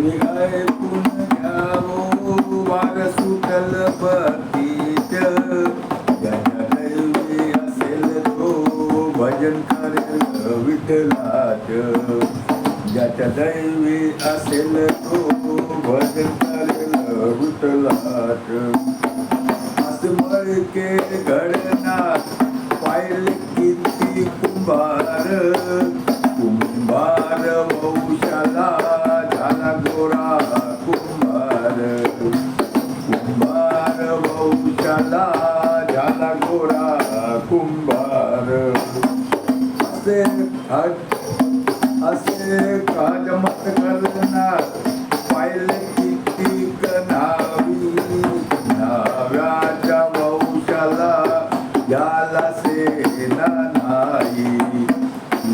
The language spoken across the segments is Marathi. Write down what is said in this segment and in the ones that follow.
कुणी ऐकून घ्यावो वार सुटल भक्तीत ज्याच्या दैवी असेल तो भजन करेल विठ्ठलाच ज्याच्या दैवी असेल तो भजन करेल विठ्ठलाच असं मळके घडणार पाहिले किती कुंभार कुंभार कुंभार झाला गोरा कुंभार. असे हट असे काजमत करणार पाहिले किती कनावी नाव्याच्या वंशाला याला सेना नाही.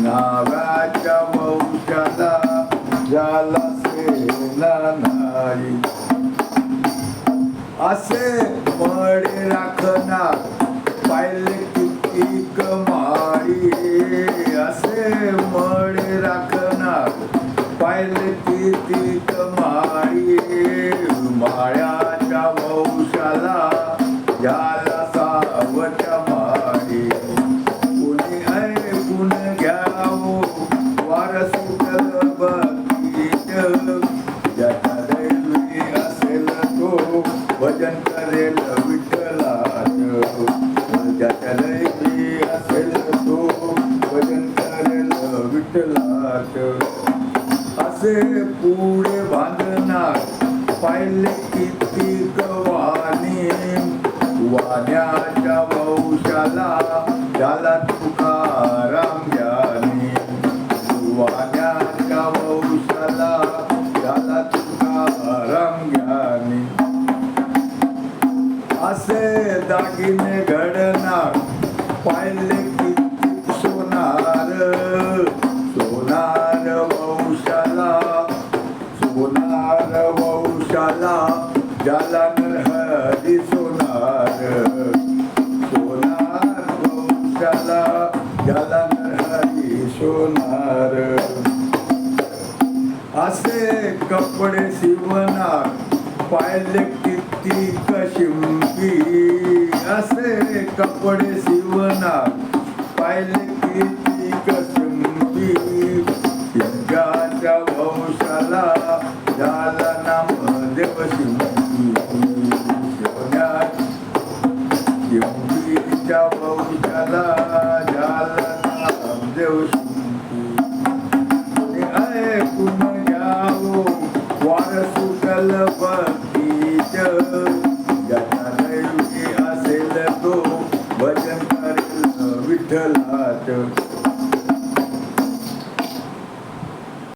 नाव्याच्या वंशाला याला सेना नाही. असे मळे राखणार. पाहिले किती कमाई असे मळे राखणार. पाहिले किती कमाई माळ्याच्या वंशाला याला सावच्या माळी कुणी ऐकून घ्यावो? वार सुटल करेल विठ्ठलाच ज्याच्या दैवी असेल तो भजन करेल विठ्ठलाच असे पुढे बांधणार. पाहिले किती वाणी वाण्याच्या वंशाला त्याला तुकाराम दागिने घडणार. पाहिले किती सोनार. सोनार वंशाला सोनार वंशाला ज्याला हरी सोनार. सोनार वंशाला ज्याला हरी सोनार. असे कपडे शिवणार. पायले किती कशिंपी असे कपडे शिवणार. पायले किती कशिंपी यज्ञाच्या वंशाला झाला नाम देव शिंपी शिवण्यात शिंपीच्या वंशाला झाला नाम देव वार सुटल भक्तीच असेल तो. भजन करेल विठ्ठलाच